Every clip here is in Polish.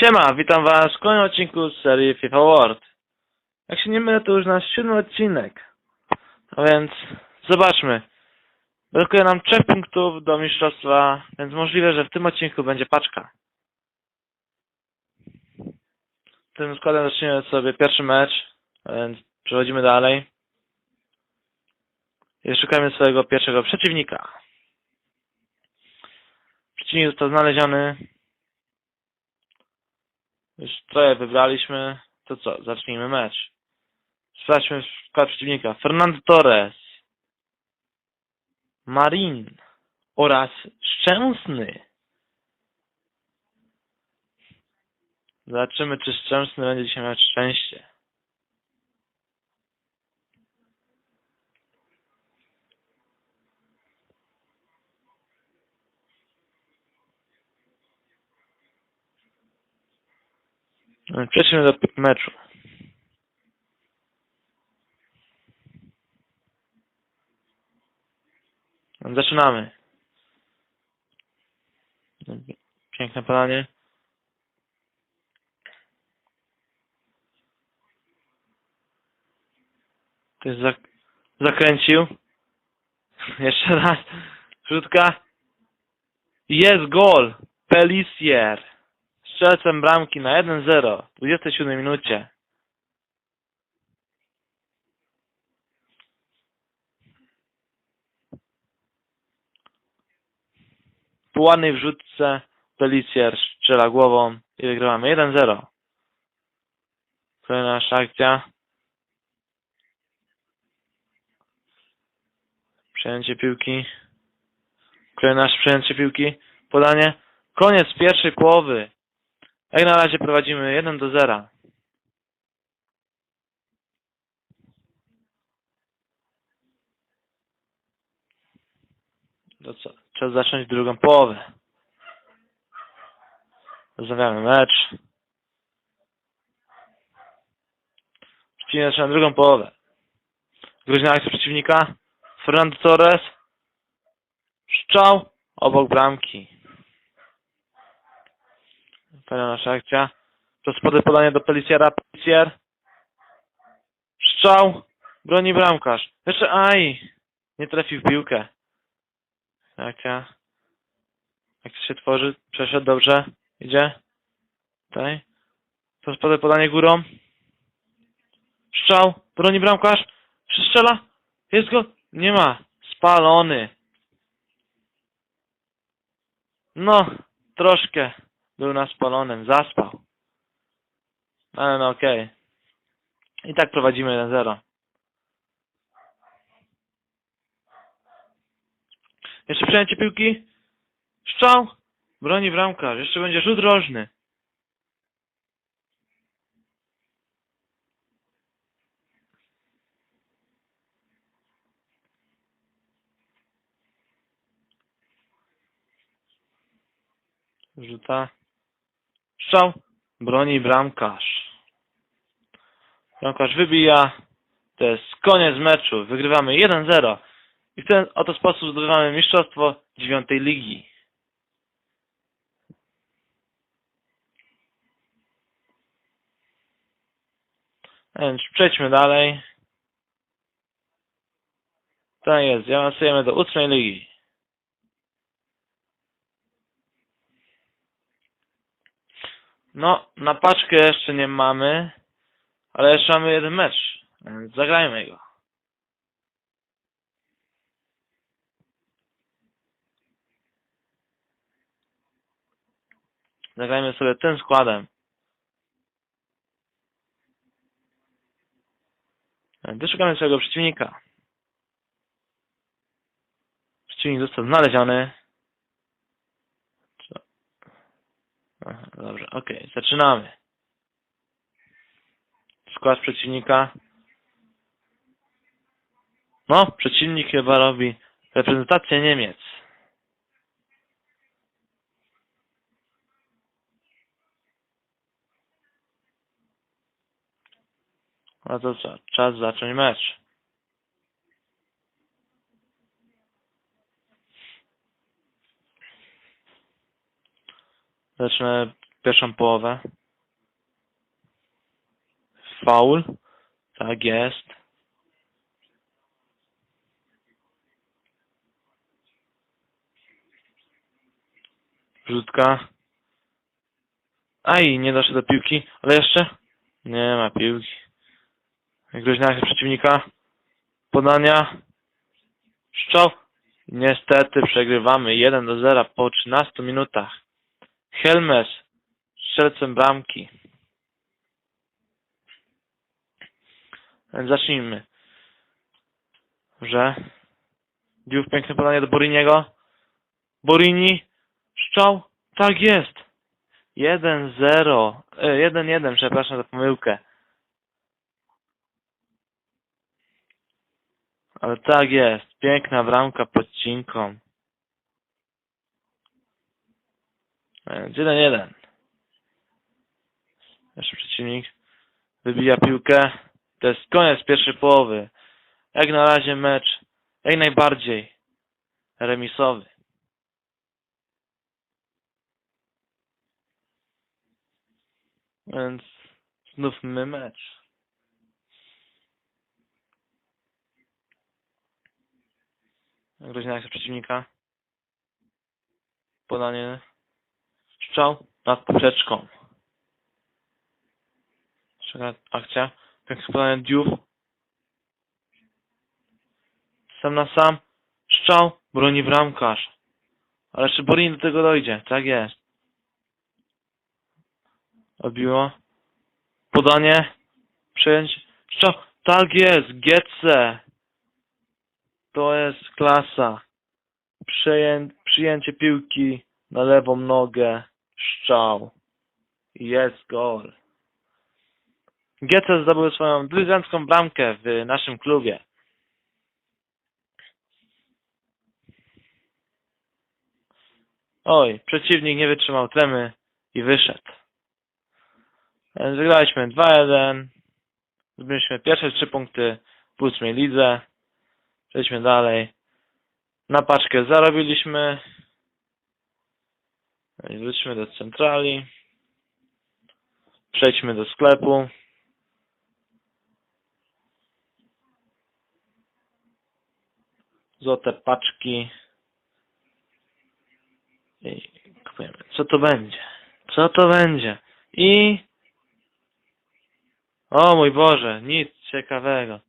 Siema, witam was w kolejnym odcinku z serii FIFA World. Jak się nie mylę, to już nasz siódmy odcinek. A więc zobaczmy. Brakuje nam trzech punktów do mistrzostwa, więc możliwe, że w tym odcinku będzie paczka. Tym składem zaczniemy sobie pierwszy mecz, a więc przechodzimy dalej. I szukamy swojego pierwszego przeciwnika. Przeciwnik został znaleziony. Już trochę wybraliśmy. To co? Zacznijmy mecz. Sprawdźmy skład przeciwnika. Fernando Torres. Marin. Oraz Szczęsny. Zobaczymy, czy Szczęsny będzie dzisiaj miał szczęście. Przejdźmy do meczu. Zaczynamy. Piękne podanie. To jest zak zakręcił. Jeszcze raz. Rzutka. Jest gol. Pelisier. Strzelcem bramki na 1-0 w 27 minucie. Po ładnej wrzutce Pelicier strzela głową i wygrywamy 1-0. Kolejna nasza akcja. Przejęcie piłki. Kolejne nasze przejęcie piłki. Podanie. Koniec pierwszej połowy. Jak na razie prowadzimy 1 do 0. To co? Czas zacząć drugą połowę. Zawiamy mecz. Przeciwnik zaczyna drugą połowę. Groźna akcja przeciwnika. Fernando Torres. Strzał obok bramki. Kolejna nasza akcja. To spody podanie do Peliciera. Pelicier. Strzał. Broni bramkarz. Jeszcze aj. Nie trafił w piłkę. Akcja. Akcja się tworzy. Przeszedł dobrze. Idzie. Tutaj. To spody podanie górą. Strzał. Broni bramkarz. Strzela. Jest go. Nie ma. Spalony. No. Troszkę. Był na spalonym, zaspał. Ale no okej. I tak prowadzimy 1-0. Jeszcze przejęcie piłki. Strzał. Broni bramkarz. Jeszcze będzie rzut rożny. Rzuta. Strzał. Broni bramkarz. Bramkarz wybija. To jest koniec meczu. Wygrywamy 1-0. I w ten oto sposób zdobywamy mistrzostwo dziewiątej ligi. Więc przejdźmy dalej. To jest. Awansujemy do ósmej ligi. No, na paczkę jeszcze nie mamy, ale jeszcze mamy jeden mecz, więc zagrajmy go. Zagrajmy sobie tym składem. Wyszukamy swojego przeciwnika. Przeciwnik został znaleziony. Co? Aha, dobrze, okej, zaczynamy. Skład przeciwnika. No, przeciwnik chyba robi reprezentację Niemiec. No to co, czas zacząć mecz. Zacznę pierwszą połowę. Faul. Tak jest. Rzutka. Aj, nie doszedł do piłki, ale jeszcze? Nie ma piłki. Groźna akcja przeciwnika. Podania. Szczał. Niestety przegrywamy 1 do 0 po 13 minutach. Helmes strzelcem bramki. Zacznijmy. Że Dziów piękne podanie do Boriniego. Borini. Szczał. Tak jest. 1-0. E, 1-1, przepraszam za pomyłkę. Ale tak jest. Piękna bramka pod cinką. Więc 1-1. Jeszcze przeciwnik wybija piłkę. To jest koniec pierwszej połowy. Jak na razie mecz jak najbardziej remisowy. Więc znów my mecz. Groźna akcja przeciwnika. Podanie. Strzał nad poprzeczką. Czeka akcja. Piękne podanie Diów. Sam na sam. Strzał. Broni bramkarz. Ale czy Borin do tego dojdzie? Tak jest. Odbiło. Podanie. Przyjąć. Strzał. Tak jest. Getze. To jest klasa. Przyję... Przyjęcie piłki na lewą nogę. Strzał. Jest gol. Getze zdobył swoją drugancką bramkę w naszym klubie. Oj, przeciwnik nie wytrzymał tremy i wyszedł. Wygraliśmy 2-1. Zdobyliśmy pierwsze trzy punkty w ósmej lidze. Przejdźmy dalej. Na paczkę zarobiliśmy. Wróćmy do centrali. Przejdźmy do sklepu. Złote paczki. I kupujemy. Co to będzie? Co to będzie? I... O mój Boże, nic ciekawego.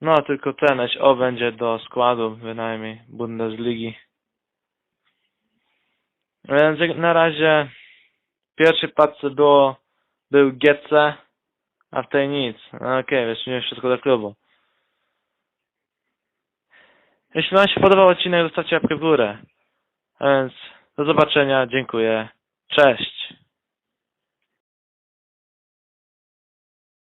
No, tylko ten o będzie do składu bynajmniej Bundesligi. Więc na razie w pierwszej paczce było, był GC, a w tej nic. No okej, okay, wiesz, wszystko do klubu. Jeśli Wam się podobał odcinek, zostawcie łapkę w górę. A więc do zobaczenia, dziękuję. Cześć.